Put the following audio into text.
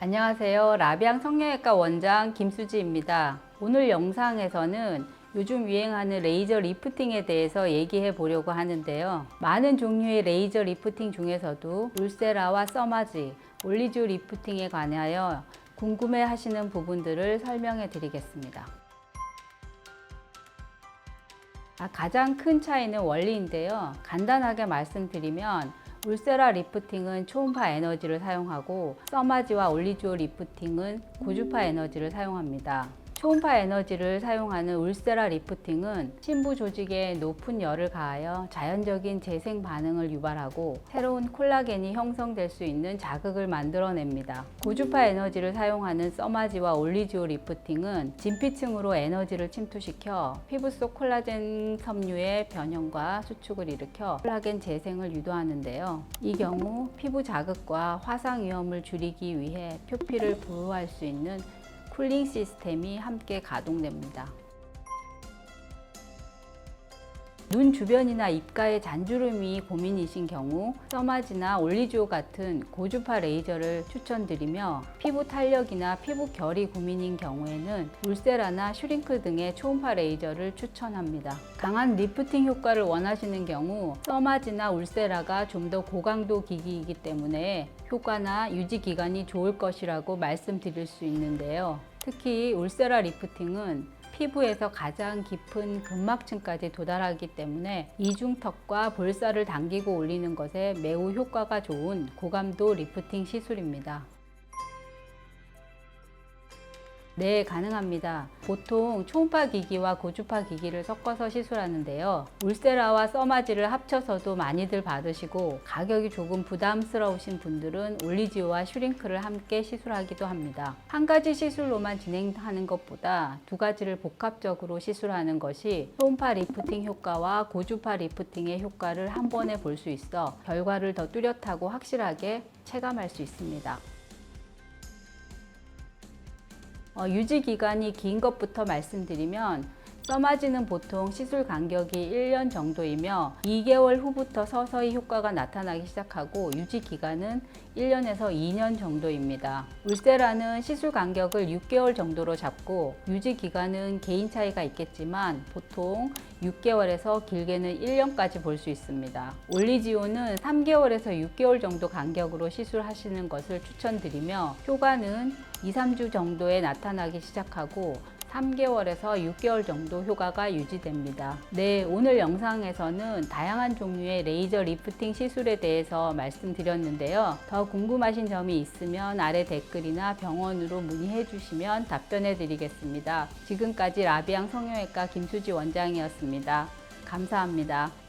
안녕하세요. 라비앙 성형외과 원장 김수지입니다. 오늘 영상에서는 요즘 유행하는 레이저 리프팅에 대해서 얘기해 보려고 하는데요. 많은 종류의 레이저 리프팅 중에서도 울세라와 써마지, 올리주 리프팅에 관하여 궁금해 하시는 부분들을 설명해 드리겠습니다. 아, 가장 큰 차이는 원리인데요. 간단하게 말씀드리면 울세라 리프팅은 초음파 에너지를 사용하고 써마지와 올리주오 리프팅은 고주파 에너지를 사용합니다. 초음파 에너지를 사용하는 울세라 리프팅은 심부 조직에 높은 열을 가하여 자연적인 재생 반응을 유발하고 새로운 콜라겐이 형성될 수 있는 자극을 만들어냅니다. 고주파 에너지를 사용하는 써마지와 올리지오 리프팅은 진피층으로 에너지를 침투시켜 피부 속 콜라겐 섬유의 변형과 수축을 일으켜 콜라겐 재생을 유도하는데요. 이 경우 피부 자극과 화상 위험을 줄이기 위해 표피를 보호할 수 있는 쿨링 시스템이 함께 가동됩니다. 눈 주변이나 입가에 잔주름이 고민이신 경우 써마지나 올리주오 같은 고주파 레이저를 추천드리며 피부 탄력이나 피부 결이 고민인 경우에는 울세라나 슈링크 등의 초음파 레이저를 추천합니다. 강한 리프팅 효과를 원하시는 경우 써마지나 울세라가 좀 더 고강도 기기이기 때문에 효과나 유지 기간이 좋을 것이라고 말씀드릴 수 있는데요. 특히 울세라 리프팅은 피부에서 가장 깊은 근막층까지 도달하기 때문에 이중턱과 볼살을 당기고 올리는 것에 매우 효과가 좋은 고감도 리프팅 시술입니다. 네, 가능합니다. 보통 초음파 기기와 고주파 기기를 섞어서 시술하는데요. 울세라와 써마지를 합쳐서도 많이들 받으시고 가격이 조금 부담스러우신 분들은 올리지오와 슈링크를 함께 시술하기도 합니다. 한 가지 시술로만 진행하는 것보다 두 가지를 복합적으로 시술하는 것이 초음파 리프팅 효과와 고주파 리프팅의 효과를 한 번에 볼 수 있어 결과를 더 뚜렷하고 확실하게 체감할 수 있습니다. 유지 기간이 긴 것부터 말씀드리면 써마지는 보통 시술 간격이 1년 정도이며 2개월 후부터 서서히 효과가 나타나기 시작하고 유지 기간은 1년에서 2년 정도입니다. 울세라는 시술 간격을 6개월 정도로 잡고 유지 기간은 개인 차이가 있겠지만 보통 6개월에서 길게는 1년까지 볼 수 있습니다. 올리지오는 3개월에서 6개월 정도 간격으로 시술하시는 것을 추천드리며 효과는 2, 3주 정도에 나타나기 시작하고 3개월에서 6개월 정도 효과가 유지됩니다. 네, 오늘 영상에서는 다양한 종류의 레이저 리프팅 시술에 대해서 말씀드렸는데요. 더 궁금하신 점이 있으면 아래 댓글이나 병원으로 문의해 주시면 답변해 드리겠습니다. 지금까지 라비앙 성형외과 김수지 원장이었습니다. 감사합니다.